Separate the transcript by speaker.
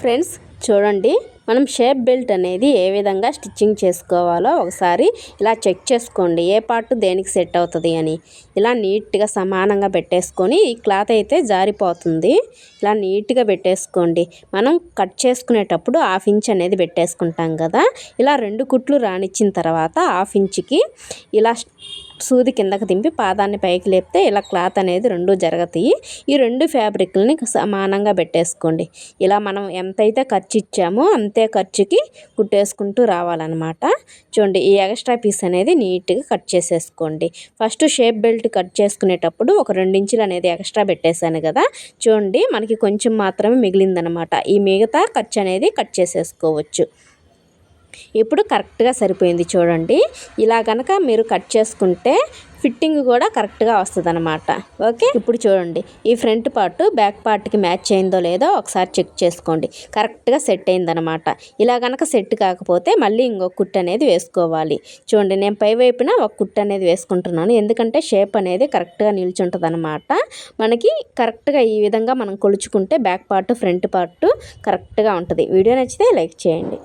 Speaker 1: Friends చూడండి. మనం shape belt అనేది ఏ విధంగా స్టిచ్చింగ్ చేసుకోవాలో ఒకసారి ఇలా చెక్ చేసుకోండి. ఏ పార్ట్ దేనికి సెట్ అవుతుంది అని. ఇలా నీట్గా సమానంగా పెట్టేసుకొని ఈ క్లాత్ అయితే జారిపోతుంది. ఇలా నీట్గా పెట్టేసుకోండి. మనం కట్ చేసుకునేటప్పుడు హాఫ్ ఇంచ్ అనేది పెట్టేసుకుంటాం కదా. ఇలా రెండు కుట్లు రానిచ్చిన తర్వాత హాఫ్ ఇంచ్కి ఇలా సూది కిందకు దింపి పాదాన్ని పైకి లేపితే ఇలా క్లాత్ అనేది రెండు జరుగుతాయి. ఈ రెండు ఫ్యాబ్రిక్లని సమానంగా పెట్టేసుకోండి. ఇలా మనం ఎంతైతే ఖర్చు ఇచ్చామో అంతే ఖర్చుకి కుట్టేసుకుంటూ రావాలన్నమాట. చూడండి ఈ ఎక్స్ట్రా పీస్ అనేది నీట్గా కట్ చేసేసుకోండి. ఫస్ట్ షేప్ బెల్ట్ కట్ చేసుకునేటప్పుడు ఒక ఇంచులు అనేది ఎక్స్ట్రా పెట్టేశాను కదా. చూడండి మనకి కొంచెం మాత్రమే మిగిలిందనమాట ఈ మిగతా ఖర్చు అనేది కట్ చేసేసుకోవచ్చు. ఇప్పుడు కరెక్ట్గా సరిపోయింది చూడండి. ఇలా కనుక మీరు కట్ చేసుకుంటే ఫిట్టింగ్ కూడా కరెక్ట్గా వస్తుంది అనమాట ఓకే? ఇప్పుడు చూడండి. ఈ ఫ్రంట్ పార్ట్ బ్యాక్ పార్ట్కి మ్యాచ్ అయిందో లేదో ఒకసారి చెక్ చేసుకోండి. కరెక్ట్గా సెట్ అయిందనమాట ఇలా కనుక సెట్ కాకపోతే మళ్ళీ ఇంకొక కుట్ అనేది వేసుకోవాలి. చూడండి నేను పై వైపున ఒక కుట్ అనేది వేసుకుంటున్నాను. ఎందుకంటే షేప్ అనేది కరెక్ట్గా నిల్చుంటుంది అనమాట మనకి కరెక్ట్గా ఈ విధంగా మనం కొలుచుకుంటే బ్యాక్ పార్ట్ ఫ్రంట్ పార్ట్ కరెక్ట్గా ఉంటుంది. వీడియో నచ్చితే లైక్ చేయండి.